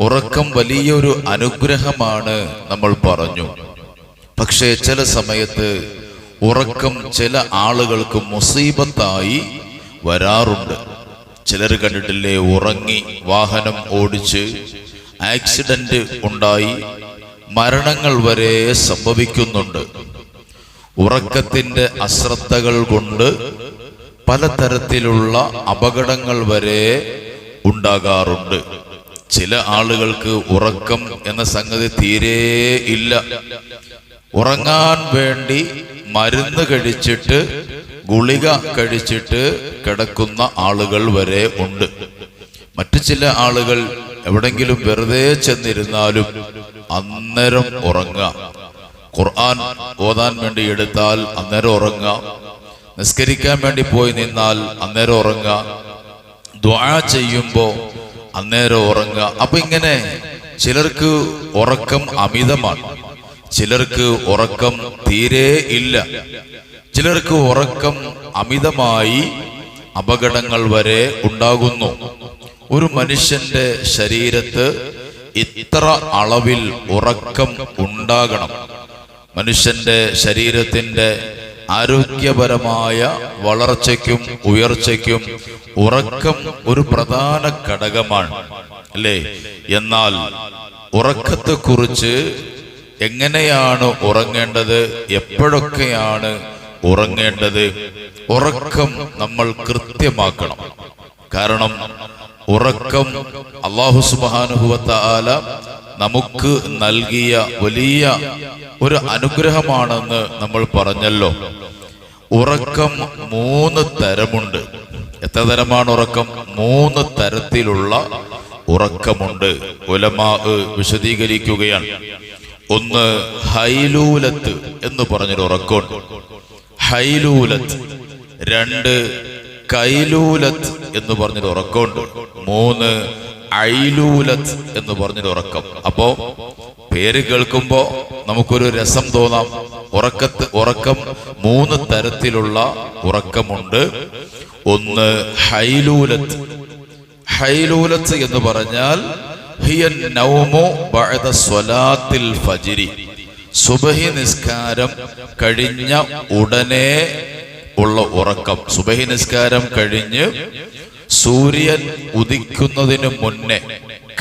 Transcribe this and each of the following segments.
ഉറക്കം വലിയൊരു അനുഗ്രഹമാണ് നമ്മൾ പറഞ്ഞു. പക്ഷേ ചില സമയത്ത് ഉറക്കം ചില ആളുകൾക്ക് മുസീബത്തായി വരാറുണ്ട്. ചിലർ കണ്ടിട്ടില്ലേ ഉറങ്ങി വാഹനം ഓടിച്ച് ആക്സിഡന്റ് ഉണ്ടായി മരണങ്ങൾ വരെ സംഭവിക്കുന്നുണ്ട്. ഉറക്കത്തിന്റെ അശ്രദ്ധകൾ കൊണ്ട് പലതരത്തിലുള്ള അപകടങ്ങൾ വരെ ഉണ്ടാകാറുണ്ട്. ചില ആളുകൾക്ക് ഉറക്കം എന്ന സംഗതി തീരെ ഇല്ല. ഉറങ്ങാൻ വേണ്ടി മരുന്ന് കഴിച്ചിട്ട് ഗുളിക കഴിച്ചിട്ട് കിടക്കുന്ന ആളുകൾ വരെ ഉണ്ട്. മറ്റു ചില ആളുകൾ എവിടെങ്കിലും വെറുതെ ചെന്നിരുന്നാലും അന്നേരം ഉറങ്ങാം ഖുർആൻ ഓതാൻ വേണ്ടി എടുത്താൽ അന്നേരം ഉറങ്ങാം നിസ്കരിക്കാൻ വേണ്ടി പോയി നിന്നാൽ അന്നേരം ഉറങ്ങാം ദ്വാ ചെയ്യുമ്പോ അന്നേരം ഉറങ്ങുക. അപ്പൊ ഇങ്ങനെ ചിലർക്ക് ഉറക്കം അമിതമാണ്. ചിലർക്ക് ഉറക്കം തീരെ ഇല്ല. ചിലർക്ക് ഉറക്കം അമിതമായി അപകടങ്ങൾ വരെ ഉണ്ടാകുന്നു. ഒരു മനുഷ്യന്റെ ശരീരത്ത് ഇത്ര അളവിൽ ഉറക്കം ഉണ്ടാകണം. മനുഷ്യന്റെ ശരീരത്തിന്റെ ആരോഗ്യപരമായ വളർച്ചയ്ക്കും ഉയർച്ചയ്ക്കും ഉറക്കം ഒരു പ്രധാന ഘടകമാണ് അല്ലേ? എന്നാൽ ഉറക്കത്തെക്കുറിച്ച് എങ്ങനെയാണ് ഉറങ്ങേണ്ടത്? എപ്പോഴൊക്കെയാണ് ഉറങ്ങേണ്ടത്? ഉറക്കം നമ്മൾ കൃത്യമാക്കണം. കാരണം ഉറക്കം അള്ളാഹു സുബാനുഭവത്ത നമുക്ക് നൽകിയ വലിയ ഒരു അനുഗ്രഹമാണെന്ന് നമ്മൾ പറഞ്ഞല്ലോ. ഉറക്കം മൂന്ന് തരമുണ്ട്. എത്ര തരമാണ് ഉറക്കം? മൂന്ന് തരത്തിലുള്ള ഉറക്കമുണ്ട്. ഉലമാ വിശദീകരിക്കുകയാണ്. ഒന്ന് ഹൈലൂലത്ത് എന്ന് പറഞ്ഞൊരു ഉറക്കമുണ്ട്. ഹൈലൂലത്ത്. രണ്ട് കൈലൂലത്ത് എന്ന് പറഞ്ഞൊരു ഉറക്കമുണ്ട്. മൂന്ന് ഐലൂലത്ത് എന്ന് പറഞ്ഞൊരു ഉറക്കം. അപ്പോ പേര് കേൾക്കുമ്പോ നമുക്കൊരു രസം തോന്നാം. ഉറക്കത്ത് ഉറക്കം മൂന്ന് തരത്തിലുള്ള ഉറക്കമുണ്ട്. ഒന്ന് ഹൈലൂലത്ത്. ഹൈലൂലത്ത് എന്ന് പറഞ്ഞാൽ ഹിയ നൗമോ സ്വലാത്തിൽ ഫജ്രി. സുബഹി നിസ്കാരം കഴിഞ്ഞ ഉടനെ ഉള്ള ഉറക്കം. സുബഹി നിസ്കാരം കഴിഞ്ഞ് സൂര്യൻ ഉദിക്കുന്നതിന് മുന്നേ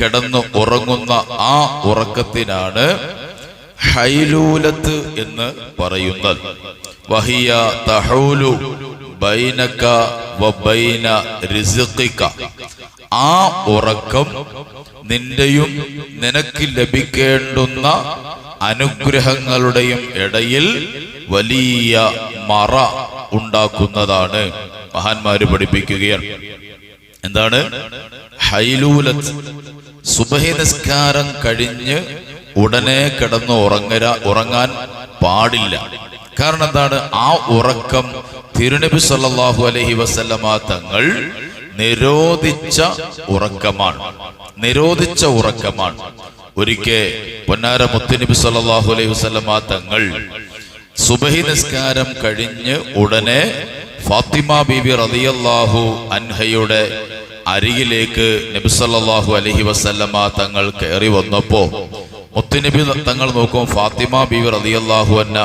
കിടന്ന് ഉറങ്ങുന്ന ആ ഉറക്കത്തിനാണ് ഹൈലൂലത്ത് എന്ന് പറയുന്നത്. വഹിയ തഹൂലു ബൈനക വബൈന റിസ്ഖിക. ആ ഉറക്കം നിന്റെയും നിനക്ക് ലഭിക്കേണ്ടുന്ന അനുഗ്രഹങ്ങളുടെയും ഇടയിൽ വലിയ മറ ഉണ്ടാക്കുന്നതാണ്. മഹാന്മാര് പഠിപ്പിക്കുകയാണ്. എന്താണ്? ഹൈലൂലത്ത്. സുബഹി നിസ്കാരം കഴിഞ്ഞ് ഉടനെ കിടന്ന് ഉറങ്ങര ഉറങ്ങാൻ പാടില്ല. കാരണം എന്താണ്? ആ ഉറക്കം തിരുനബി സല്ലാഹു അലഹി വസല്ലമ തങ്ങൾ നിരോധിച്ച ഉറക്കമാണ്. നിരോധിച്ച ഉറക്കമാണ്. ഒരിക്കെ പൊന്നാര മുത്തുനബി സല്ലാഹു അലൈഹി വസല്ലമ തങ്ങൾ സുബഹി നിസ്കാരം കഴിഞ്ഞ് ഉടനെ ഫാത്തിമ ബീബി റളിയല്ലാഹു അൻഹയുടെ അരികിലേക്ക് നബിസല്ലാഹു അലഹി അലൈഹി വസല്ലമ തങ്ങൾ കയറി വന്നപ്പോ മുത്തുനബി തങ്ങൾ നോക്കും ഫാത്തിമ ബീവി റളിയല്ലാഹു അന്ന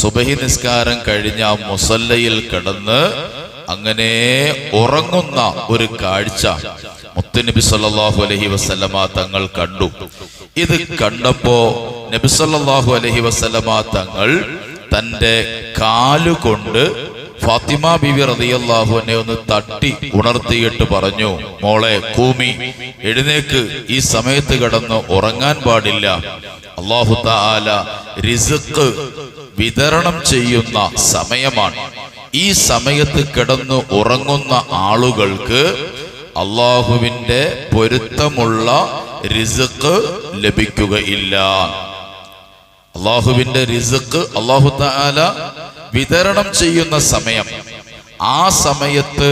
സുബഹി നിസ്കാരം കഴിഞ്ഞ മുസല്ലയിൽ കിടന്ന് അങ്ങനെ ഉറങ്ങുന്ന ഒരു കാഴ്ച മുത്തുനബി സല്ലാഹു അലഹി വസല്ലമ തങ്ങൾ കണ്ടു. ഇത് കണ്ടപ്പോ നബി സല്ലല്ലാഹു അലൈഹി വസല്ലമ തങ്ങൾ തന്റെ കാലുകൊണ്ട് ഫാത്തിമ ബിബി റളിയല്ലാഹു എന്നെ ഒന്ന് തട്ടി ഉണർത്തിയിട്ട് പറഞ്ഞു മോളെ കൂമി എഴുന്നേക്ക്. ഈ സമയത്ത് കിടന്ന് ഉറങ്ങാൻ പാടില്ല. അള്ളാഹു താല റിസ്ക് വിതരണം ചെയ്യുന്ന സമയമാണ്. ഈ സമയത്ത് കിടന്ന് ഉറങ്ങുന്ന ആളുകൾക്ക് അള്ളാഹുവിന്റെ പൊരുത്തമുള്ള റിസ്ക് ലഭിക്കുകയില്ല. അള്ളാഹുവിന്റെ റിസ്ക് അള്ളാഹു താല വിതരണം ചെയ്യുന്ന സമയം. ആ സമയത്ത്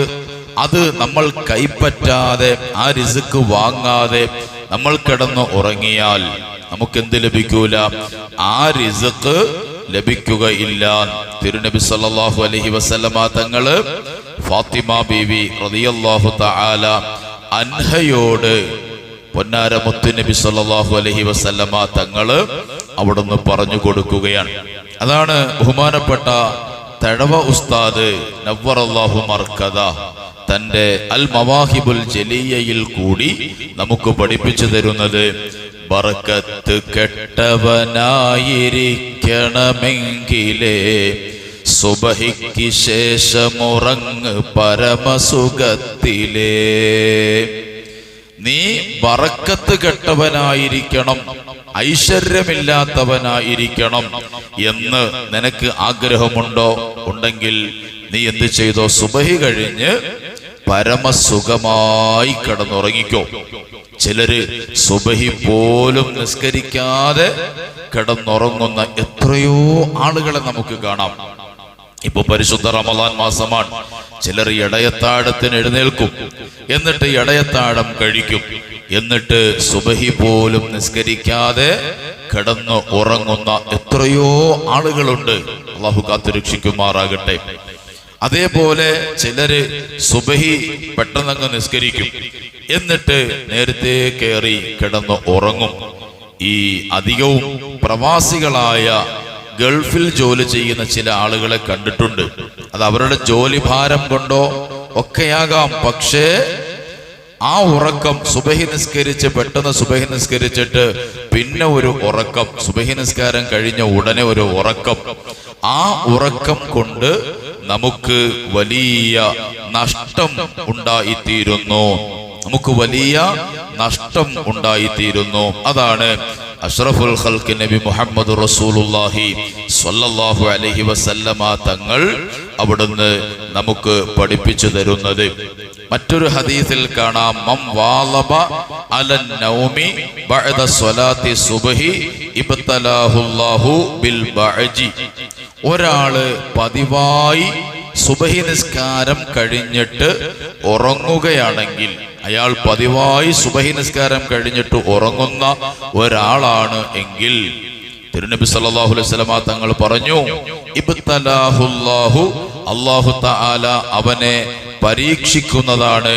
അത് നമ്മൾ കൈപ്പറ്റാതെ ആ റിസ്ക് വാങ്ങാതെ നമ്മൾ കിടന്ന് ഉറങ്ങിയാൽ നമുക്ക് എന്ത് ലഭിക്കൂല? ആ റിസ്ക് ലഭിക്കുകയില്ല. തിരുനബി സല്ലാഹു അലഹി വസല്ലമ തങ്ങൾ ഫാത്തിമ ബീവി റളിയല്ലാഹു തആല അൻഹയോട് പൊന്നാര മുത്തുനബി സല്ലാഹു അലഹി വസല്ലമ തങ്ങൾ അവിടുന്ന് പറഞ്ഞു കൊടുക്കുകയാണ്. അതാണ് ബഹുമാനപ്പെട്ട തഴവ ഉസ്താദ് നവ്വറല്ലാഹു മർക്കത തന്റെ അൽ മവാഹിബുൽ ജലീയയിൽ കൂടി നമുക്ക് പഠിപ്പിച്ചു തരുന്നത് ബർക്കത്ത് കെട്ടവനായിരിക്കണമെങ്കിലേ സുബഹിക്ക് ശേഷമുറങ്ങ് പരമസുഖത്തിലേ. നീ വറക്കത്ത് കെട്ടവനായിരിക്കണം ഐശ്വര്യമില്ലാത്തവനായിരിക്കണം എന്ന് നിനക്ക് ആഗ്രഹമുണ്ടോ? ഉണ്ടെങ്കിൽ നീ എന്ത് ചെയ്തോ സുബഹി കഴിഞ്ഞ് പരമസുഖമായി കിടന്നുറങ്ങിക്കോ. ചിലര് സുബഹി പോലും നിസ്കരിക്കാതെ കിടന്നുറങ്ങുന്ന എത്രയോ ആളുകളെ നമുക്ക് കാണാം. ഇപ്പൊ പരിശുദ്ധ റമലാൻ മാസമാണ്. ചിലർ ഇടയത്താഴത്തിന് എഴുന്നേൽക്കും. എന്നിട്ട് ഇടയത്താഴം കഴിക്കും. എന്നിട്ട് സുബഹി പോലും നിസ്കരിക്കാതെ കിടന്ന് ഉറങ്ങുന്ന എത്രയോ ആളുകളുണ്ട്. അള്ളാഹു കാത്തുരക്ഷിക്കുമാറാകട്ടെ അതേപോലെ ചിലര് സുബഹി പെട്ടെന്നങ്ങ് നിസ്കരിക്കും. എന്നിട്ട് നേരത്തെ കയറി കിടന്ന് ഉറങ്ങും. ഈ അധികവും പ്രവാസികളായ ഗൾഫിൽ ജോലി ചെയ്യുന്ന ചില ആളുകളെ കണ്ടിട്ടുണ്ട്. അത് അവരുടെ ജോലി ഭാരം കൊണ്ടോ ഒക്കെയാകാം. പക്ഷേ ആ ഉറക്കം സുബഹി നിസ്കരിച്ച് പെട്ടെന്ന് സുബഹി നിസ്കരിച്ചിട്ട് പിന്നെ ഒരു ഉറക്കം. സുബഹി നിസ്കാരം കഴിഞ്ഞ ഉടനെ ഒരു ഉറക്കം. ആ ഉറക്കം കൊണ്ട് നമുക്ക് വലിയ നഷ്ടം ഉണ്ടായിത്തീരുന്നു. നമുക്ക് വലിയ നഷ്ടം ഉണ്ടായിത്തീരുന്നു. അതാണ് അഷ്റഫുൽ ഖൽക്ക് നബി മുഹമ്മദ് റസൂലുള്ളാഹി സ്വല്ലല്ലാഹു അലൈഹി വസല്ലമ തങ്ങൾ അവിടുന്ന് നമുക്ക് പഠിപ്പിച്ചു തരുന്നത്. മറ്റൊരു ഹദീസിൽ കാണാം. മം വാലബ അലൻ നൗമി ബഅദ സ്വലാത്തി സുബ്ഹി ഇബ്തലാഹുല്ലാഹു ബിൽ ബഅജി. ഒരാൾ പതിവായി സുബഹി നിസ്കാരം കഴിഞ്ഞിട്ട് ഉറങ്ങുകയാണെങ്കിൽ അയാൾ പതിവായി സുബഹി നിസ്കാരം കഴിഞ്ഞിട്ട് ഉറങ്ങുന്ന ഒരാളാണ് എങ്കിൽ തിരുനബി അലൈഹി വസല്ലമ തങ്ങൾ പറഞ്ഞു ഇബ്തലാഹുല്ലാഹു അല്ലാഹു തആല അവനെ പരീക്ഷിക്കുന്നതാണ്.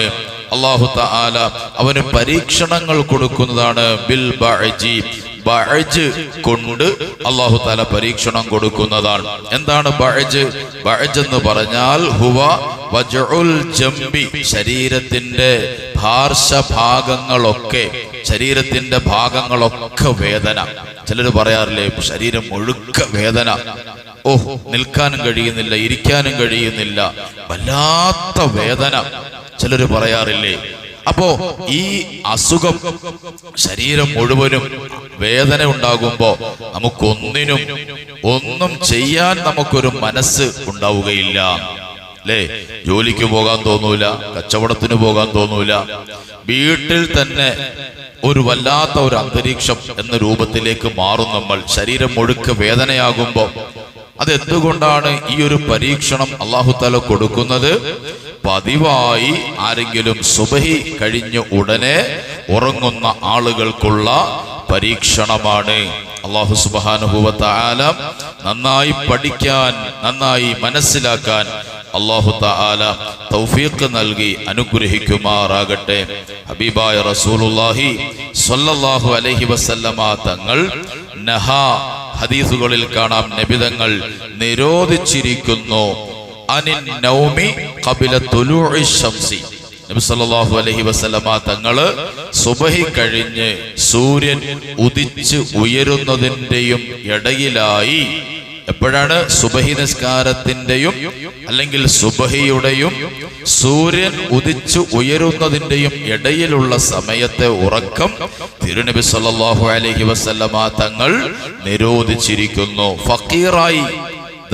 അല്ലാഹു തആല അവന് പരീക്ഷണങ്ങൾ കൊടുക്കുന്നതാണ്. ബിൽ ബഅജി ബഅജ് കൊണ്ട് അള്ളാഹു തആല പരീക്ഷണം കൊടുക്കുന്നതാണ്. എന്താണ് ബഅജ്? ബഅജ് എന്ന് പറഞ്ഞാൽ ഹുവ വജഉൽ ജംബി ശരീരത്തിന്റെ ഭാർഷഭാഗങ്ങളൊക്കെ ശരീരത്തിന്റെ ഭാഗങ്ങളൊക്കെ വേദന. ചിലർ പറയാറില്ലേ ശരീരം ഒഴുക്ക വേദന. ഓഹ് നിൽക്കാനും കഴിയുന്നില്ല ഇരിക്കാനും കഴിയുന്നില്ല. വല്ലാത്ത വേദന. ചിലർ പറയാറില്ലേ അപ്പോ ഈ അസുഖം ശരീരം മുഴുവനും വേദന ഉണ്ടാകുമ്പോ നമുക്കൊന്നിനും ഒന്നും ചെയ്യാൻ നമുക്കൊരു മനസ്സ് ഉണ്ടാവുകയില്ല. അല്ലേ? ജോലിക്ക് പോകാൻ തോന്നൂല കച്ചവടത്തിന് പോകാൻ തോന്നൂല. വീട്ടിൽ തന്നെ ഒരു വല്ലാത്ത ഒരു അന്തരീക്ഷം എന്ന രൂപത്തിലേക്ക് മാറും നമ്മൾ. ശരീരം മുഴുക്ക വേദനയാകുമ്പോൾ അതെന്തുകൊണ്ടാണ് ഈ ഒരു പരീക്ഷണം അള്ളാഹുത്താല കൊടുക്കുന്നത്? പതിവായി ആരെങ്കിലും സുബഹി കഴിഞ്ഞ ഉടനെ ഉറങ്ങുന്ന ആളുകൾക്കുള്ള പരീക്ഷണമാണ്. അള്ളാഹു സുബാനുഭവത്ത ആലം നന്നായി പഠിക്കാൻ നന്നായി മനസ്സിലാക്കാൻ അള്ളാഹു താല തൗഫീഖ് നൽകി അനുഗ്രഹിക്കുമാറാകട്ടെ. ഹബീബായ റസൂലുല്ലാഹി സൊല്ലാഹു അലഹി വസല്ലമ തങ്ങൾ നഹ ഹദീസുകളിൽ കാണാം. നബിതങ്ങൾ നിരോധിച്ചിരിക്കുന്നു. അനിൻ നൗമി ഖബില തുലൂഇ ശംസി. നബി സല്ലല്ലാഹു അലൈഹി വസല്ലമ തങ്ങൾ സുബഹി കഴിഞ്ഞ് സൂര്യൻ ഉദിച്ച് ഉയരുന്നതിന്റെയും ഇടയിലായി. എപ്പോഴാണ് സുബഹി നിസ്കാരത്തിന്റെയും അല്ലെങ്കിൽ സുബഹിയുടെയും സൂര്യൻ ഉദിച്ചു ഉയരുന്നതിന്റെയും ഇടയിലുള്ള സമയത്തെ ഉറക്കം തിരുനബി സല്ലല്ലാഹു അലൈഹി വസല്ലമ തങ്ങൾ നിരോധിച്ചിരിക്കുന്നു. ഫക്കീറായി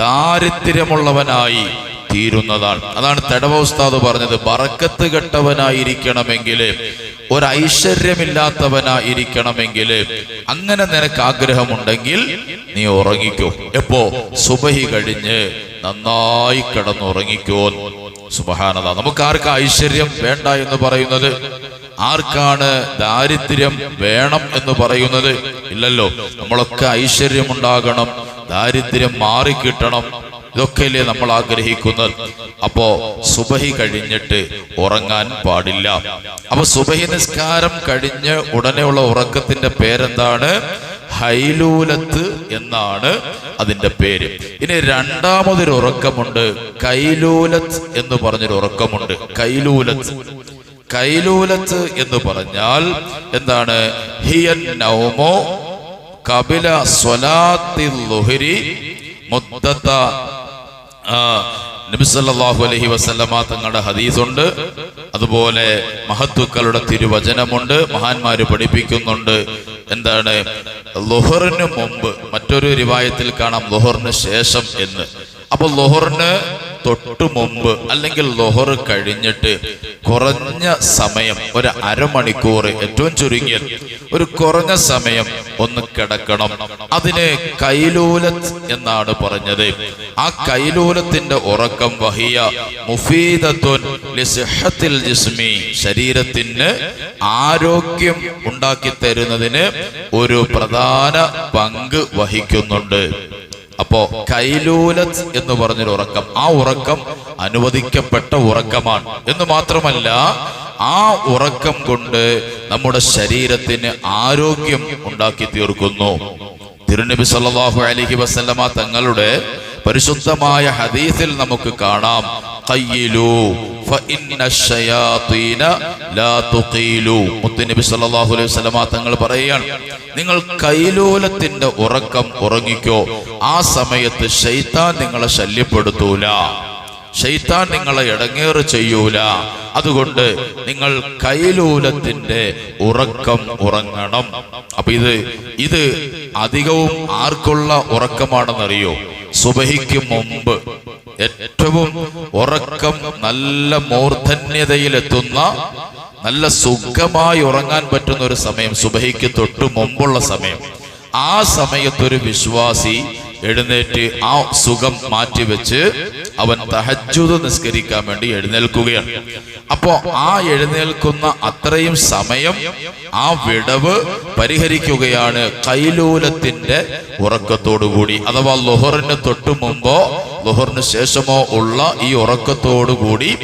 ദാരിദ്ര്യമുള്ളവനായി തീരുന്നതാണ്. അതാണ് തടവ ഉസ്താദ് പറഞ്ഞത്. ബറക്കത്ത് കെട്ടവനായിരിക്കണമെങ്കിൽ ഒരു ഐശ്വര്യമില്ലാത്തവനായിരിക്കണമെങ്കിൽ അങ്ങനെ നിനക്ക് ആഗ്രഹമുണ്ടെങ്കിൽ നീ ഉറങ്ങിക്കോ. എപ്പോ? സുബഹി കഴിഞ്ഞ് നന്നായി കിടന്നുറങ്ങിക്കോ. സുബഹാനത നമുക്ക് ആർക്കാ ഐശ്വര്യം വേണ്ട എന്ന് പറയുന്നത് ആർക്കാണ് ദാരിദ്ര്യം വേണം എന്ന് പറയുന്നത്? ഇല്ലല്ലോ. നമ്മളൊക്കെ ഐശ്വര്യം ഉണ്ടാകണം ദാരിദ്ര്യം മാറിക്കിട്ടണം. ഇതൊക്കെയല്ലേ നമ്മൾ ആഗ്രഹിക്കുന്നത്? അപ്പോ സുബഹി കഴിഞ്ഞിട്ട് ഉറങ്ങാൻ പാടില്ല. അപ്പൊ സുബഹി നിസ്കാരം കഴിഞ്ഞ് ഉടനെയുള്ള ഉറക്കത്തിന്റെ പേരെന്താണ്? ഹൈലൂലത്ത് എന്നാണ് അതിന്റെ പേര്. ഇനി രണ്ടാമതൊരു ഉറക്കമുണ്ട്. കൈലൂലത്ത് എന്ന് പറഞ്ഞൊരു ഉറക്കമുണ്ട്. കൈലൂലത്ത്. കൈലൂലത്ത് എന്ന് പറഞ്ഞാൽ എന്താണ്? ഹിയൻ നൗമോ കപില സ്വലാത്തി മുദ്ദത്ത ആ, അലഹി വസല്ലമ തങ്ങളുടെ ഹദീസുണ്ട്. അതുപോലെ മഹത്വക്കളുടെ തിരുവചനമുണ്ട്. മഹാന്മാര് പഠിപ്പിക്കുന്നുണ്ട്. എന്താണ്? ലൊഹറിന് മുമ്പ് മറ്റൊരു രൂപായത്തിൽ കാണാം ലൊഹറിന് ശേഷം എന്ന്. അപ്പൊ ലുഹറിന് തൊട്ടു മുമ്പ് അല്ലെങ്കിൽ ലൊഹർ കഴിഞ്ഞിട്ട് കുറഞ്ഞ സമയം ഒരു അരമണിക്കൂർ ഏറ്റവും ചുരുങ്ങിയ ഒരു കുറഞ്ഞ സമയം ഒന്ന് കിടക്കണം. അതിനെ കൈലൂലത്ത് എന്നാണ് പറഞ്ഞത്. ആ കൈലൂലത്തിന്റെ ഉറക്കം വഹിയ ലിസിഹത്തിൽ ജിസ്മി ശരീരത്തിന് ആരോഗ്യം ഉണ്ടാക്കി തരുന്നതിന് ഒരു പ്രധാന പങ്ക് വഹിക്കുന്നുണ്ട്. അപ്പോ കൈലൂലത്ത് എന്ന് പറഞ്ഞൊരു ഉറക്കം. ആ ഉറക്കം അനുവദിക്കപ്പെട്ട ഉറക്കമാണ്. എന്ന് മാത്രമല്ല ആ ഉറക്കം കൊണ്ട് നമ്മുടെ ശരീരത്തിന് ആരോഗ്യം ഉണ്ടാക്കി തീർക്കുന്നു. തിരുനബി സല്ലാഹു അലൈഹി വസ്ലമ തങ്ങളുടെ പരിശുദ്ധമായ ഹദീസിൽ നമുക്ക് കാണാം. ഖയ്യിലൂ ഫഇന്ന ലാ തുഖീലു. മുത്തുനബി സല്ലല്ലാഹു അലൈഹി വസല്ലമ തങ്ങൾ പറയുകയാണ് നിങ്ങൾ കൈലൂലത്തിന്റെ ഉറക്കം ഉറങ്ങിക്കോ. ആ സമയത്ത് ശൈത്താൻ നിങ്ങളെ ശല്യപ്പെടുത്തൂല. ഷെയ്ത്താൻ നിങ്ങളെ ഇടങ്ങേറ് ചെയ്യൂല. അതുകൊണ്ട് നിങ്ങൾ കൈലൂലത്തിന്റെ ഉറക്കം ഉറങ്ങണം. അപ്പൊ ഇത് ഇത് അധികവും ആർക്കുള്ള ഉറക്കമാണെന്നറിയോ? സുബഹിക്ക് മുമ്പ് ഏറ്റവും ഉറക്കം നല്ല മൂർധന്യതയിലെത്തുന്ന നല്ല സുഖമായി ഉറങ്ങാൻ പറ്റുന്ന ഒരു സമയം സുബഹിക്ക് തൊട്ട് മുമ്പുള്ള സമയം. ആ സമയത്തൊരു വിശ്വാസി എഴുന്നേറ്റ് ആ സുഖം മാറ്റിവെച്ച് അവൻ തഹജ്ജുദ് നിസ്കരിക്കാൻ വേണ്ടി എഴുന്നേൽക്കുകയാണ്. അപ്പോ ആ എഴുന്നേൽക്കുന്ന അത്രയും സമയം ആ വിടവ് പരിഹരിക്കുകയാണ് കൈലൂലത്തിന്റെ ഉറക്കത്തോടുകൂടി. അഥവാ ലൊഹറിന് തൊട്ടു മുമ്പോ ലൊഹറിന് ശേഷമോ ഉള്ള ഈ ഉറക്കത്തോടുകൂടി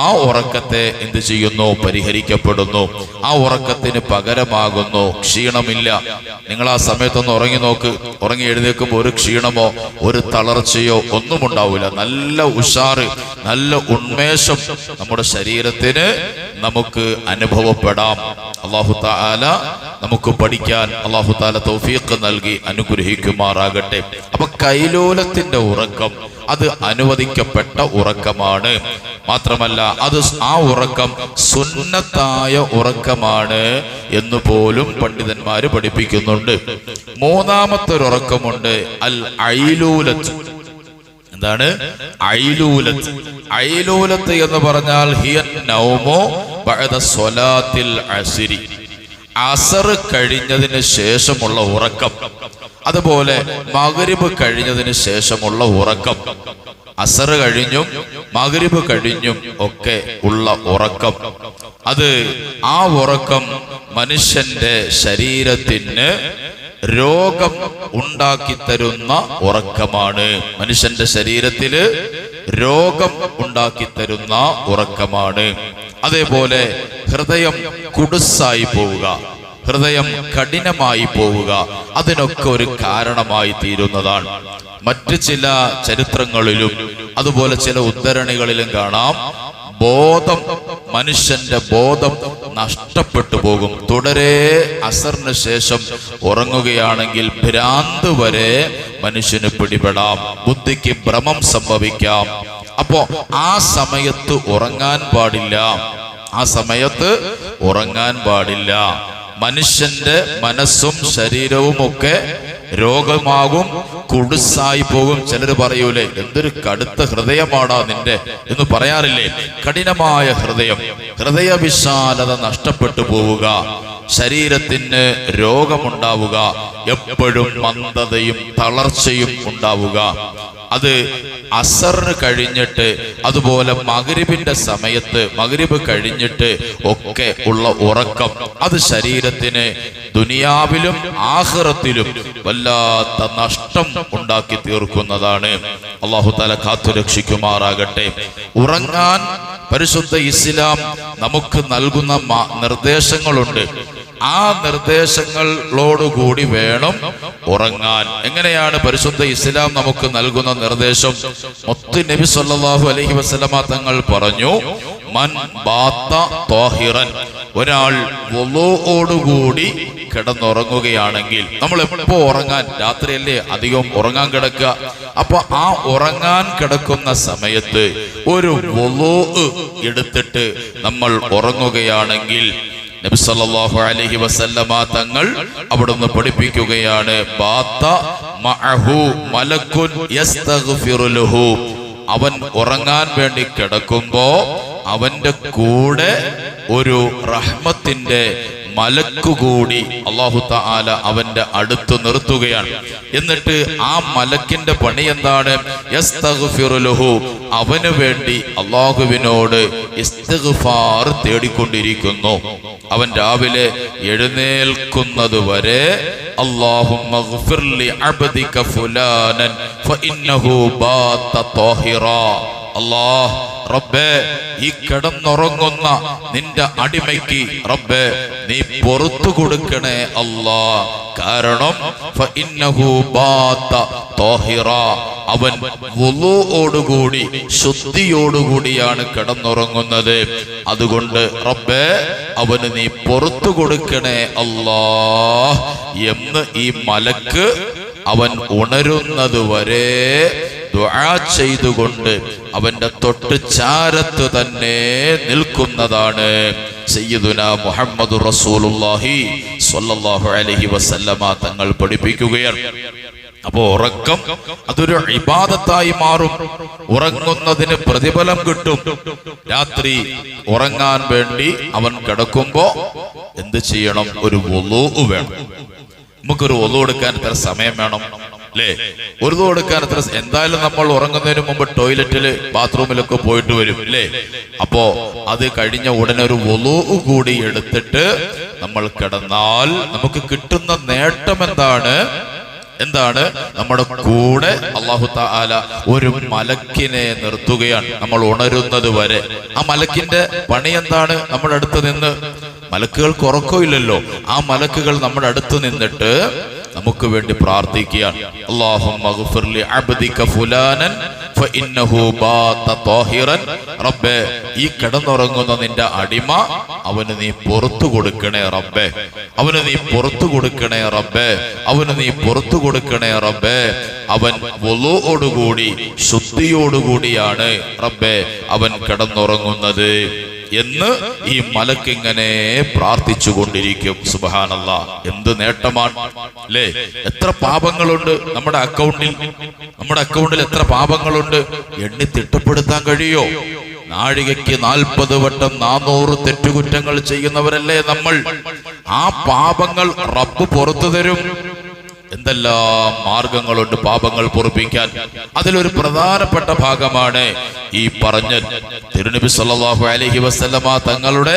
ആ ഉറക്കത്തെ എന്ത് ചെയ്യുന്നു? പരിഹരിക്കപ്പെടുന്നു. ആ ഉറക്കത്തിന് പകരമാകുന്നു. ക്ഷീണമില്ല. നിങ്ങൾ ആ സമയത്തൊന്ന് ഉറങ്ങി നോക്ക്. ഉറങ്ങി എഴുന്നേക്കുമ്പോൾ ഒരു ക്ഷീണമോ ഒരു തളർച്ചയോ ഒന്നും ഉണ്ടാവില്ല നല്ല ഉഷാറ് നല്ല ഉന്മേഷം നമ്മുടെ ശരീരത്തിന് നമുക്ക് അനുഭവപ്പെടാം. അള്ളാഹു താല നമുക്ക് പഠിക്കാൻ അള്ളാഹു താല തൗഫീഖ് നൽകി അനുഗ്രഹിക്കുമാറാകട്ടെ. അപ്പൊ കൈലോലത്തിന്റെ ഉറക്കം അത് അനുവദിക്കപ്പെട്ട ഉറക്കമാണ്. മാത്രമല്ല അത് ആ ഉറക്കം സുന്നത്തായ ഉറക്കമാണ് എന്ന് പോലും പണ്ഡിതന്മാർ പഠിപ്പിക്കുന്നുണ്ട്. മൂന്നാമത്തെ ഒരു ഉറക്കമുണ്ട് അൽ ഐലൂലത്ത്. എന്താണ്? ഐലൂലത്ത്. ഐലൂലത്ത് എന്ന് പറഞ്ഞാൽ ഹിയൻ നൗമോ അസർ കഴിഞ്ഞതിന് ശേഷമുള്ള ഉറക്കം. അതുപോലെ മകരിബ് കഴിഞ്ഞതിന് ശേഷമുള്ള ഉറക്കം. അസർ കഴിഞ്ഞും മകരിബ് കഴിഞ്ഞും ഒക്കെ ഉള്ള ഉറക്കം. അത് ആ ഉറക്കം മനുഷ്യന്റെ ശരീരത്തിന് രോഗം ഉണ്ടാക്കി തരുന്ന ഉറക്കമാണ്. മനുഷ്യന്റെ ശരീരത്തിൽ രോഗം ഉണ്ടാക്കി തരുന്ന ഉറക്കമാണ്. അതേപോലെ ഹൃദയം കുടുസായി പോവുക ഹൃദയം കഠിനമായി പോവുക അതിനൊക്കെ ഒരു കാരണമായി തീരുന്നതാണ്. മറ്റു ചില ചരിത്രങ്ങളിലും അതുപോലെ ചില ഉദ്ധരണികളിലും കാണാം ബോധം മനുഷ്യന്റെ ബോധം നഷ്ടപ്പെട്ടു പോകും. തുടരെ അസറിന് ശേഷം ഉറങ്ങുകയാണെങ്കിൽ ഭ്രാന്ത് വരെ മനുഷ്യന് പിടിപെടാം. ബുദ്ധിക്ക് ഭ്രമം സംഭവിക്കാം. അപ്പോ ആ സമയത്ത് ഉറങ്ങാൻ പാടില്ല. ആ സമയത്ത് ഉറങ്ങാൻ പാടില്ല. മനുഷ്യന്റെ മനസ്സും ശരീരവും ഒക്കെ രോഗമാകും കുടുസായി പോകും. ചിലർ പറയൂലേ എന്തൊരു കടുത്ത ഹൃദയമാടാ നിന്റെ എന്ന് പറയാറില്ലേ? കഠിനമായ ഹൃദയം. ഹൃദയവിശാലത നഷ്ടപ്പെട്ടു പോവുക. ശരീരത്തിന് രോഗമുണ്ടാവുക. എപ്പോഴും മന്ദതയും തളർച്ചയും ഉണ്ടാവുക. അത് അസറിന് കഴിഞ്ഞിട്ട് അതുപോലെ മകരിബിന്റെ സമയത്ത് മകരിബ് കഴിഞ്ഞിട്ട് ഒക്കെ ഉള്ള ഉറക്കം അത് ശരീരത്തിന് ദുനിയാവിലും ആഹ്റത്തിലും വല്ലാത്ത നഷ്ടം ഉണ്ടാക്കി തീർക്കുന്നതാണ്. അള്ളാഹു തല കാത്തു രക്ഷിക്കുമാറാകട്ടെ. ഉറങ്ങാൻ പരിശുദ്ധ ഇസ്ലാം നമുക്ക് നൽകുന്ന നിർദ്ദേശങ്ങളുണ്ട്. ആ നിർദ്ദേശങ്ങളോടുകൂടി വേണം ഉറങ്ങാൻ. എങ്ങനെയാണ് പരിശുദ്ധ ഇസ്ലാം നമുക്ക് നൽകുന്ന നിർദ്ദേശം? മുത്ത് നബി സല്ലാഹു അലഹി വസ്ലമ തങ്ങൾ പറഞ്ഞു മൻ ബാത്ത ഒരാൾ വുളൂഓടുകൂടി കിടന്നുറങ്ങുകയാണെങ്കിൽ നമ്മൾ എപ്പോ ഉറങ്ങാൻ? രാത്രിയല്ലേ അധികം ഉറങ്ങാൻ കിടക്കുക. അപ്പൊ ആ ഉറങ്ങാൻ കിടക്കുന്ന സമയത്ത് ഒരു എടുത്തിട്ട് നമ്മൾ ഉറങ്ങുകയാണെങ്കിൽ നബി സല്ലല്ലാഹു അലൈഹി വസല്ലമ തങ്ങൾ അവിടുന്ന് പഠിപ്പിക്കുകയാണ് അവൻ ഉറങ്ങാൻ വേണ്ടി കിടക്കുമ്പോ അവന്റെ കൂടെ ഒരു റഹ്മത്തിന്റെ മലക്കുകൂടി അള്ളാഹു താല അവന്റെ അടുത്ത് നിർത്തുകയാണ്. എന്നിട്ട് ആ മലക്കിന്റെ പണി എന്താണ്? അവന് വേണ്ടി അള്ളാഹുവിനോട് തേടിക്കൊണ്ടിരിക്കുന്നു. അവൻ രാവിലെ എഴുന്നേൽക്കുന്നത് വരെ അള്ളാഹു റബ്ബേ ഈ കിടന്നുറങ്ങുന്ന നിന്റെ അടിമയ്ക്ക് റബ്ബേ നീ പുറത്തു കൊടുക്കണേ അല്ലാ. കാരണം അവൻ കൂടി ശുദ്ധിയോടുകൂടിയാണ് കിടന്നുറങ്ങുന്നത്. അതുകൊണ്ട് റബ്ബേ അവന് നീ പുറത്തു കൊടുക്കണേ അല്ലാ. എന്ന് ഈ മലക്ക് അവൻ ഉണരുന്നത് വരെ ചെയ്തുകൊണ്ട് അവന്റെ തൊട്ട് ചാരത്ത് തന്നെ നിൽക്കുന്നതാണ് റസൂലുള്ളാഹി സ്വല്ലല്ലാഹു അലൈഹി വസല്ലമ തങ്ങൾ പഠിപ്പിക്കുകയാണ്. അപ്പോ ഉറക്കം അതൊരു ഇബാദത്തായി മാറും. ഉറങ്ങുന്നതിന് പ്രതിഫലം കിട്ടും. രാത്രി ഉറങ്ങാൻ വേണ്ടി അവൻ കിടക്കുമ്പോ എന്ത് ചെയ്യണം? ഒരു വുളൂ വേണം. നമുക്കൊരു ഒതു എടുക്കാൻ എത്ര സമയം വേണം. അല്ലേ ഒരു കൊടുക്കാൻ അത്ര എന്തായാലും നമ്മൾ ഉറങ്ങുന്നതിന് മുമ്പ് ടോയ്ലറ്റിൽ ബാത്റൂമിലൊക്കെ പോയിട്ട് വരും അല്ലേ അപ്പോ അത് കഴിഞ്ഞ ഉടനെ ഒരു ഒലു കൂടി എടുത്തിട്ട് നമ്മൾ കിടന്നാൽ നമുക്ക് കിട്ടുന്ന നേട്ടം എന്താണ്? എന്താണ്? നമ്മുടെ കൂടെ അള്ളാഹു താല ഒരു മലക്കിനെ നിർത്തുകയാണ് നമ്മൾ ഉണരുന്നത് വരെ. ആ മലക്കിന്റെ പണി എന്താണ് നമ്മുടെ അടുത്ത് നിന്ന്? മലക്കുകൾക്ക് ഉറക്കമില്ലല്ലോ. ആ മലക്കുകൾ നമ്മുടെ അടുത്ത് നിന്നിട്ട് നമുക്ക് വേണ്ടി ത്വാഹിറൻ. റബ്ബേ ഈ കിടന്നുറങ്ങുന്ന നിന്റെ അടിമ അവന് നീ പുറത്തു കൊടുക്കണേ റബ്ബേ. അവന് നീ പുറത്തു കൊടുക്കണേ റബ്ബേ. അവന് നീ പുറത്തു കൊടുക്കണേ റബ്ബേ. അവൻ ഒലോടുകൂടി ശുദ്ധിയോടുകൂടിയാണ് റബ്ബേ അവൻ കിടന്നുറങ്ങുന്നത്. എന്ന് ഈ മലക്കിങ്ങനെ പ്രാർത്ഥിച്ചു കൊണ്ടിരിക്കും സുബഹാനല്ല. എന്ത് നേട്ടമാണ്. അല്ലേ? എത്ര പാപങ്ങളുണ്ട് നമ്മുടെ അക്കൗണ്ടിൽ നമ്മുടെ അക്കൗണ്ടിൽ എത്ര പാപങ്ങളുണ്ട്. എണ്ണി തിട്ടപ്പെടുത്താൻ കഴിയോ? നാഴികയ്ക്ക് നാൽപ്പത് വട്ടം നാനൂറ് തെറ്റുകുറ്റങ്ങൾ ചെയ്യുന്നവരല്ലേ നമ്മൾ? ആ പാപങ്ങൾ റബ്ബ് പുറത്തു തരും. എന്തെല്ലാം മാർഗങ്ങളുണ്ട് പാപങ്ങൾ പൊറുപ്പിക്കാൻ? അതിലൊരു പ്രധാനപ്പെട്ട ഭാഗമാണ് ഈ പറഞ്ഞ തിരുനബി സല്ലാഹു അലഹി വസല്ലമ തങ്ങളുടെ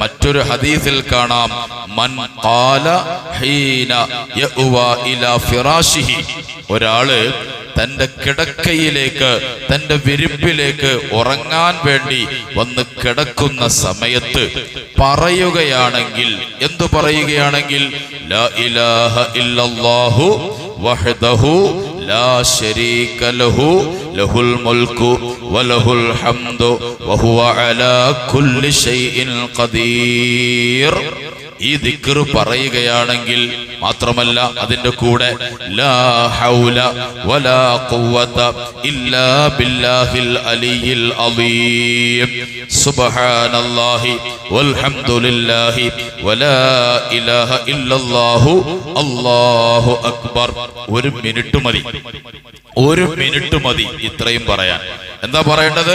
മറ്റൊരു ഹദീസിൽ കാണാം. മൻ ഹീന ഒരാൾ തന്റെ കിടക്കയിലേക്ക് തന്റെ വിരിപ്പിലേക്ക് ഉറങ്ങാൻ വേണ്ടി വന്ന് കിടക്കുന്ന സമയത്ത് പറയുകയാണെങ്കിൽ എന്തു പറയുകയാണെങ്കിൽ? ലാ ഇലാഹ ഇല്ലല്ലാഹു വഹ്ദഹു ലാ ശരീക ലഹു ലഹുൽ മുൽക്കു വലഹുൽ ഹംദു വഹുവ അലാ കുല്ലി ഷൈഇൻ ഖദീർ. ഈ ദിക്ർ പറയുകയാണെങ്കിൽ മാത്രമല്ല അതിന്റെ കൂടെ ലാ ഹൗല വലാ ഖുവത ഇല്ലാ ബില്ലാഹിൽ സുബ്ഹാനല്ലാഹി വൽഹംദുലില്ലാഹി വലാ ഇലാഹ ഇല്ലല്ലാഹു അല്ലാഹു അക്ബർ. ഒരു മിനിറ്റ് മതി. ഒരു മിനിറ്റ് മതി ഇത്രയും പറയാൻ. എന്താ പറയേണ്ടത്?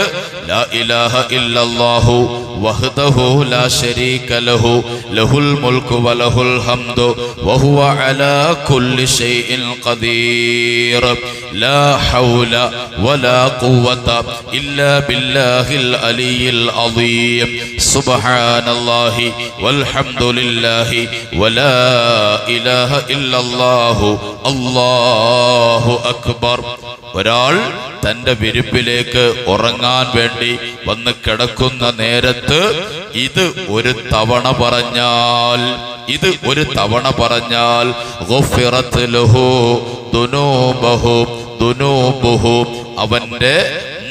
അക്ബർ. ഒരാൾ തന്റെ വിരിപ്പിലേക്ക് ഉറങ്ങാൻ വേണ്ടി വന്ന് കിടക്കുന്ന നേരത്ത് ഇത് ഒരു തവണ പറഞ്ഞാൽ ഇത് ഒരു തവണ പറഞ്ഞാൽ അവന്റെ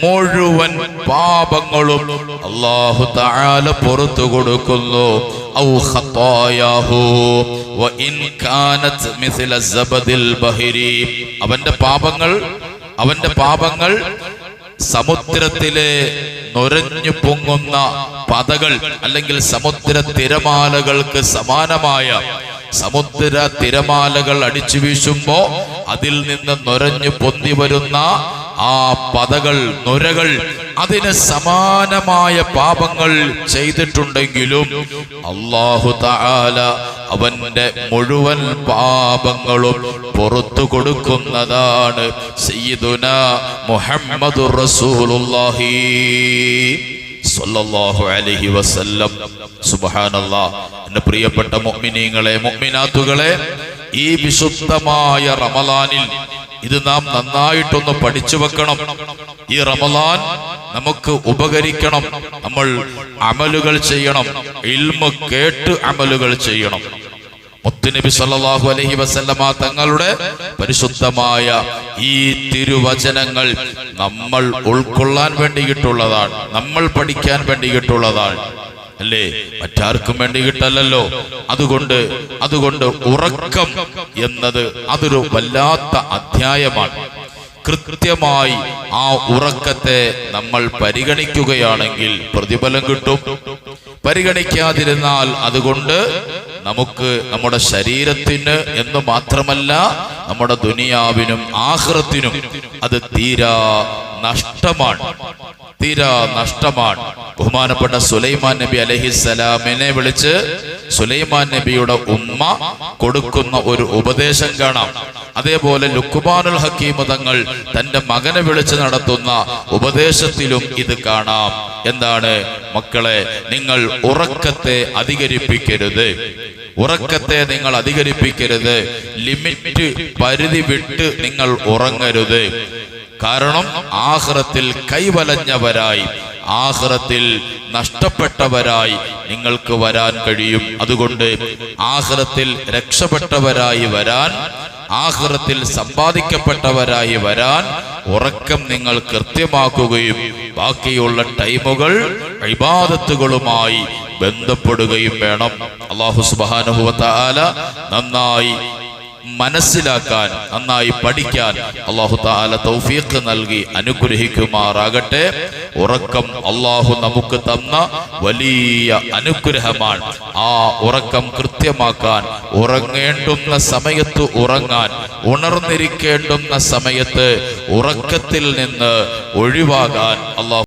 മുഴുവൻ പാപങ്ങളും അള്ളാഹു തആല പുറത്തു കൊടുക്കുന്നു. ഖതായഹു വ ഇൻ കാനത് മിസ്ല സബദിൽ ബഹരി. അവന്റെ പാപങ്ങൾ അവന്റെ പാപങ്ങൾ സമുദ്രത്തിലെ നൊരഞ്ഞു പൊങ്ങുന്ന പതകൾ അല്ലെങ്കിൽ സമുദ്ര തിരമാലകൾക്ക് സമാനമായ സമുദ്ര തിരമാലകൾ അടിച്ചു വീശുമ്പോ അതിൽ നിന്ന് നൊരഞ്ഞു പൊന്തി വരുന്ന ആ പതകൾ നുരകൾ അതിന് സമാനമായ പാപങ്ങൾ ചെയ്തിട്ടുണ്ടെങ്കിലും അള്ളാഹു താല അവന്റെ മുഴുവൻ പാപങ്ങളും പുറത്തു കൊടുക്കുന്നതാണ് സയ്യിദുന മുഹമ്മദുർ റസൂലുള്ളാഹി സ്വല്ലല്ലാഹു അലൈഹി വസല്ലം. സുബ്ഹാനല്ലാഹ് എന്റെ പ്രിയപ്പെട്ട മുഅ്മിനീങ്ങളെ മുഅ്മിനാത്തുകളെ ഈ വിശുദ്ധമായ റമളാനിൽ ഇത് നാം നന്നായിട്ടൊന്ന് പഠിച്ചു വെക്കണം. ഈ റമലാൻ നമുക്ക് ഉപകരിക്കണം. നമ്മൾ അമലുകൾ ചെയ്യണം. ഇൽമ കേട്ട് അമലുകൾ ചെയ്യണം. മുത്തുനബി സല്ലാഹു അലഹി വസല്ലമ തങ്ങളുടെ പരിശുദ്ധമായ ഈ തിരുവചനങ്ങൾ നമ്മൾ ഉൾക്കൊള്ളാൻ വേണ്ടിയിട്ടുള്ളതാണ്. നമ്മൾ പഠിക്കാൻ വേണ്ടിയിട്ടുള്ളതാണ്. അല്ലേ? മറ്റാർക്കും വേണ്ടി കിട്ടല്ലോ അതുകൊണ്ട് അതുകൊണ്ട് ഉറക്കം എന്നത് അതൊരു വല്ലാത്ത അധ്യായമാണ്. കൃത്യമായി ആ ഉറക്കത്തെ നമ്മൾ പരിഗണിക്കുകയാണെങ്കിൽ പ്രതിഫലം കിട്ടും. പരിഗണിക്കാതിരുന്നാൽ അതുകൊണ്ട് നമുക്ക് നമ്മുടെ ശരീരത്തിന് എന്ന് മാത്രമല്ല നമ്മുടെ ദുനിയാവിനും ആഹൃത്തിനും അത് തീരാ നഷ്ടമാണ്. തീരാ നഷ്ടമാണ്. ബഹുമാനപ്പെട്ട സുലൈമാൻ നബി അലഹിസലാമിനെ വിളിച്ച് സുലൈമാൻ നബിയുടെ ഉമ്മ കൊടുക്കുന്ന ഒരു ഉപദേശം കാണാം. അതേപോലെ ലുക്കുബാനുൽ ഹക്കീം തങ്ങൾ തന്റെ മകനെ വിളിച്ച് നടത്തുന്ന ഉപദേശത്തിലും ഇത് കാണാം. എന്താണ്? മക്കളെ നിങ്ങൾ ഉറക്കത്തെ അധികരിപ്പിക്കരുത്. ഉറക്കത്തെ നിങ്ങൾ അധികരിപ്പിക്കരുത്. ലിമിറ്റ് പരിധി വിട്ട് നിങ്ങൾ ഉറങ്ങരുത്. കാരണം ആഹ്റത്തിൽ കൈവലഞ്ഞവരായി ആഹ്റത്തിൽ നഷ്ടപ്പെട്ടവരായി നിങ്ങൾക്ക് വരാൻ കഴിയും. അതുകൊണ്ട് ആഹ്റത്തിൽ രക്ഷപ്പെട്ടവരായി വരാൻ ആഹ്റത്തിൽ സമ്പാദിക്കപ്പെട്ടവരായി വരാൻ ഉറക്കം നിങ്ങൾ കൃത്യമാക്കുകയും ബാക്കിയുള്ള ടൈമുകൾ ഇബാദത്തുകളുമായി ബന്ധപ്പെടുകയും വേണം. അള്ളാഹു സുബാനുഭവത്ത ആല നന്നായി മനസ്സിലാക്കാൻ നന്നായി പഠിക്കാൻ അള്ളാഹു താല തൗഫീഖ് നൽകി അനുഗ്രഹിക്കുമാറാകട്ടെ. ഉറക്കം അള്ളാഹു നമുക്ക് തന്ന വലിയ അനുഗ്രഹമാണ്. ആ ഉറക്കം കൃത്യമാക്കാൻ ഉറങ്ങേണ്ടുന്ന സമയത്ത് ഉറങ്ങാൻ ഉണർന്നിരിക്കേണ്ടുന്ന സമയത്ത് ഉറക്കത്തിൽ നിന്ന് ഒഴിവാകാൻ അള്ളാഹു